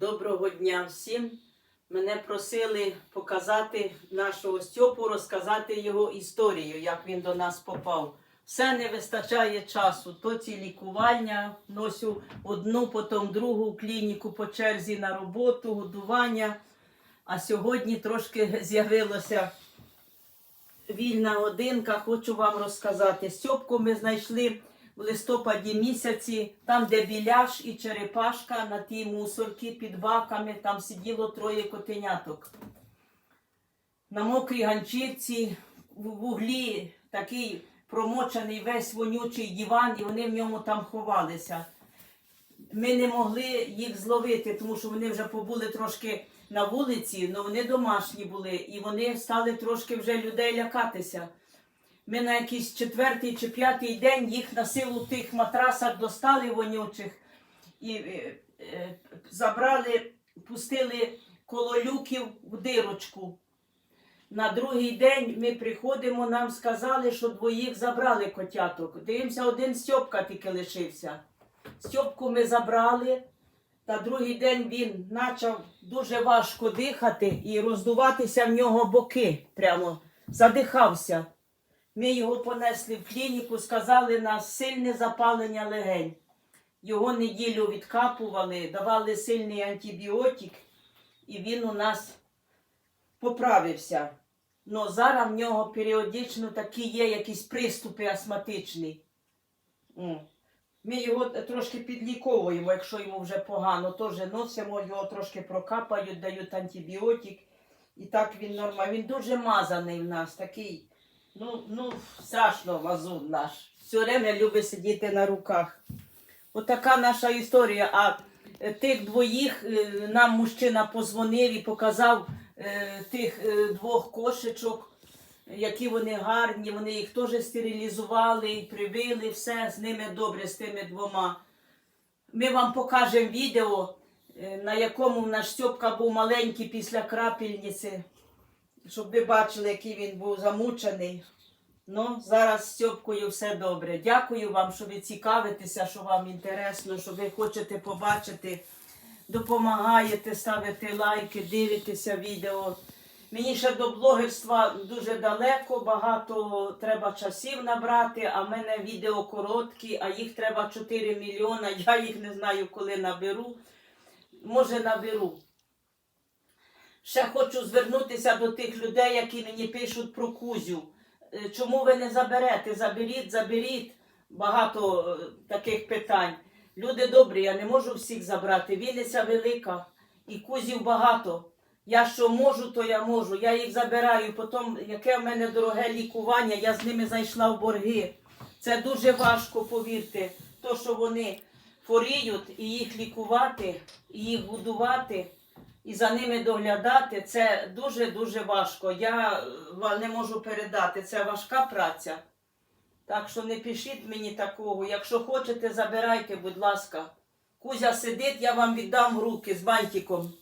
Доброго дня всім. Мене просили показати нашого Стьопу, розказати його історію, як він до нас попав. Все не вистачає часу. То ці лікування носю одну, потім другу клініку по черзі на роботу, годування. А сьогодні трошки з'явилося вільна годинка. Хочу вам розказати. Стьопку ми знайшли в листопаді місяці, там, де біляш і черепашка на тій мусорці під баками, там сиділо троє котеняток. На мокрій ганчірці, в в углі такий промочений весь вонючий диван, і вони в ньому там ховалися. Ми не могли їх зловити, тому що вони вже побули трошки на вулиці, але вони домашні були, і вони стали трошки вже людей лякатися. Ми на якийсь четвертий чи п'ятий день їх на силу тих матрасах достали вонючих і е, е, забрали, пустили коло люків в дирочку. На другий день ми приходимо, нам сказали, що двоїх забрали котяток. Дивимося, один Стьопка тільки лишився. Стьопку ми забрали, та другий день він почав дуже важко дихати і роздуватися в нього боки. Прямо задихався. Ми його понесли в клініку, сказали на сильне запалення легень. Його неділю відкапували, давали сильний антибіотик, і він у нас поправився. Но зараз в нього періодично такі є якісь приступи астматичні. Ми його трошки підліковуємо, якщо йому вже погано, теж носимо, його трошки прокапають, дають антибіотик. І так він нормальний. Він дуже мазаний в нас, такий. Ну, ну, страшно мазун наш. Все время любить сидіти на руках. Отака наша історія. А е, тих двоїх е, нам мужчина позвонив і показав е, тих двох кошечок, які вони гарні, вони їх теж стерилізували і привили, все з ними добре, з тими двома. Ми вам покажемо відео, е, на якому наш Стьопка був маленький після крапельниці, щоб ви бачили, який він був замучений. Ну, зараз з Стьопкою все добре. Дякую вам, що ви цікавитеся, що вам інтересно, що ви хочете побачити, допомагаєте, ставите лайки, дивитеся відео. Мені ще до блогерства дуже далеко, багато треба часів набрати, а в мене відео короткі, а їх треба 4 мільйона. Я їх не знаю, коли наберу. Може, наберу. Ще хочу звернутися до тих людей, які мені пишуть про Кузю. Е, Чому ви не заберете? Заберіть, заберіть. Багато е, таких питань. Люди добрі, я не можу всіх забрати. Вінниця велика і кузів багато. Я що можу, то я можу. Я їх забираю. Потім, яке в мене дороге лікування, я з ними зайшла в борги. Це дуже важко, повірте. То, що вони хворіють, і їх лікувати, і їх годувати, і за ними доглядати, це дуже-дуже важко. Я е, не можу передати. Це важка праця. Так що не пишіть мені такого. Якщо хочете, забирайте, будь ласка. Кузя сидить, я вам віддам руки з бантиком.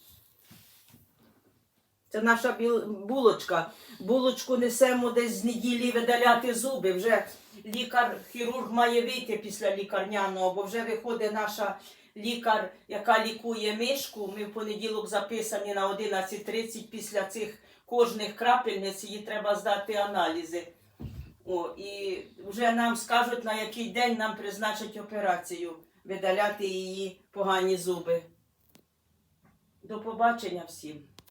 Це наша булочка. Булочку несемо десь з неділі видаляти зуби. Вже лікар-хірург має вийти після лікарняного, бо вже виходить наша лікар, яка лікує мишку. Ми в понеділок записані на 11.30 після цих кожних крапельниць, їй треба здати аналізи. О, і вже нам скажуть, на який день нам призначать операцію, видаляти її погані зуби. До побачення всім.